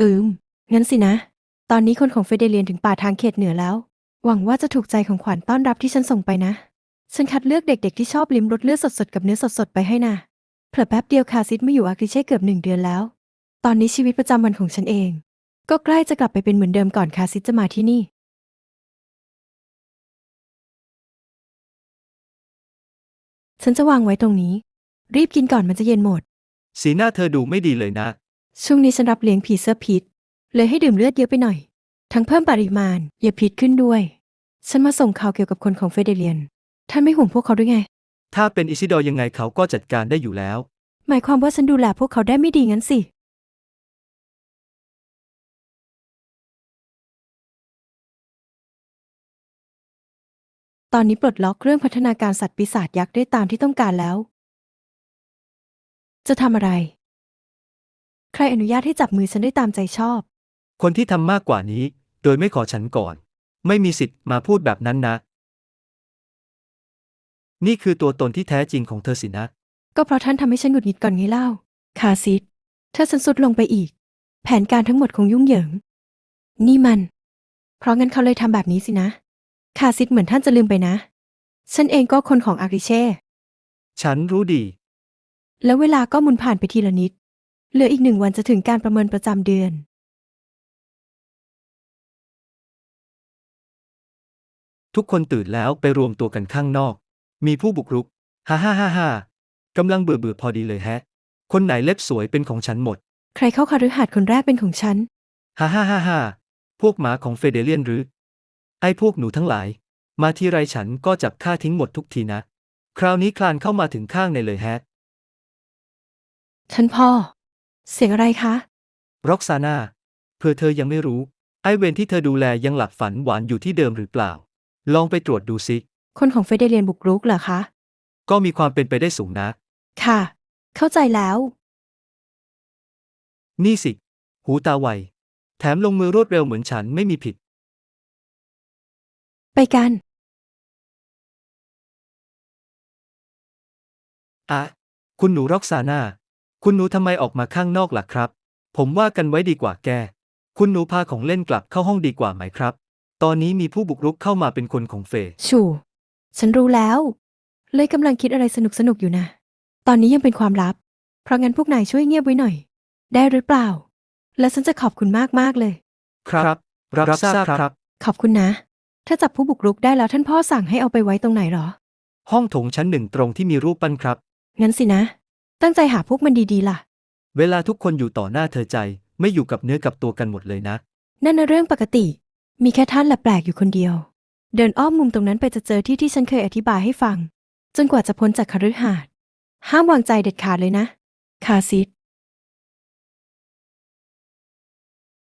อืม งั้นสินะ ตอนนี้คนของเฟเดเลียนถึงป่าทางเขตเหนือแล้ว หวังว่าจะถูกใจของขวัญต้อนรับที่ฉันส่งไปนะ ฉันคัดเลือกเด็กๆที่ชอบลิ้มรสเลือดสดๆกับเนื้อสดๆไปให้นะเผลอแป๊บเดียวคาซิดไมาอยู่อาคริเช่เกือบหนึ่งเดือนแล้ว ตอนนี้ชีวิตประจำวันของฉันเอง ก็ใกล้จะกลับไปเป็นเหมือนเดิมก่อนคาซิดจะมาที่นี่ ฉันจะวางไว้ตรงนี้ รีบกินก่อนมันจะเย็นหมด สีหน้าเธอดูไม่ดีเลยนะ ช่วงนี้ฉันรับเลี้ยงผีเสื้อพิษ เลยให้ดื่มเลือดเยอะไปหน่อย ทั้งเพิ่มปริมาณอย่าพิษขึ้นด้วย ฉันมาส่งข่าวเกี่ยวกับคนของเฟเดเลียน ท่านไม่ห่วงพวกเขาด้วยไง ถ้าเป็นอิซิดอร์ยังไงเขาก็จัดการได้อยู่แล้ว หมายความว่าฉันดูแลพวกเขาได้ไม่ดีงั้นสิ ตอนนี้ปลดล็อกเรื่องพัฒนาการสัตว์ปีศาจยักษ์ได้ตามที่ต้องการแล้ว จะทำอะไร ใครอนุญาตให้จับมือฉันได้ตามใจชอบ คนที่ทำมากกว่านี้ โดยไม่ขอฉันก่อน ไม่มีสิทธิ์มาพูดแบบนั้นนะ นี่คือตัวตนที่แท้จริงของเธอสินะ ก็เพราะท่านทำให้ฉันหงุดหงิดก่อนไงเล่า คาซิดถ้าฉันสุดลงไปอีก แผนการทั้งหมดคงยุ่งเหยิง นี่มัน เพราะงั้นเขาเลยทำแบบนี้สินะ คาซิดเหมือนท่านจะลืมไปนะ ฉันเองก็คนของอาริเช่ ฉันรู้ดี แล้วเวลาก็หมุนผ่านไปทีละนิด เหลืออีกหนึ่งวันจะถึงการประเมินประจำเดือนทุกคนตื่นแล้วไปรวมตัวกันข้างนอก มีผู้บุกรุก ฮ่าฮ่าฮ่าฮ่ากำลังเบื่อเบื่อพอดีเลยแฮะ คนไหนเล็บสวยเป็นของฉันหมด ใครเข้าคาฤหาสน์คนแรกเป็นของฉัน ฮ่าฮ่าฮ่าฮ่าพวกหมาของเฟเดเลียนหรือ ไอ้พวกหนูทั้งหลาย มาทีไรฉันก็จับฆ่าทิ้งหมดทุกทีนะ คราวนี้คลานเข้ามาถึงข้างในเลยแฮะ ท่านพ่อ เสียงอะไรคะร็อกซาน่าเพื่อเธอยังไม่รู้ ไอเวนที่เธอดูแลยังหลับฝันหวานอยู่ที่เดิมหรือเปล่า ลองไปตรวจดูสิ คนของเฟเดเลียนบุกรุกเหรอคะ ก็มีความเป็นไปได้สูงนะ ค่ะ เข้าใจแล้ว นี่สิ หูตาไว แถมลงมือรวดเร็วเหมือนฉันไม่มีผิด ไปกันอะคุณหนูร็อกซาน่า คุณหนูทำไมออกมาข้างนอกล่ะครับ ผมว่ากันไว้ดีกว่าแก คุณหนูพาของเล่นกลับเข้าห้องดีกว่าไหมครับ ตอนนี้มีผู้บุกรุกเข้ามาเป็นคนของเฟย์ชู ฉันรู้แล้ว เลยกำลังคิดอะไรสนุกสนุกๆอยู่นะ ตอนนี้ยังเป็นความลับ เพราะงั้นพวกนายช่วยเงียบไว้หน่อย ได้หรือเปล่า และฉันจะขอบคุณมากๆเลย ครับ รับทราบครับ ขอบคุณนะ ถ้าจับผู้บุกรุกได้แล้วท่านพ่อสั่งให้เอาไปไว้ตรงไหนหรอ ห้องโถงชั้นหนึ่งตรงที่มีรูปปั้นครับ งั้นสินะ ตั้งใจหาพวกมันดีๆล่ะ เวลาทุกคนอยู่ต่อหน้าเธอใจ ไม่อยู่กับเนื้อกับตัวกันหมดเลยนะ นั่นนะเรื่องปกติ มีแค่ท่านแหละแปลกอยู่คนเดียว เดินอ้อมมุมตรงนั้นไปจะเจอที่ที่ฉันเคยอธิบายให้ฟัง จนกว่าจะพ้นจากคฤหาสน์ห้ามวางใจเด็ดขาดเลยนะ คาซิด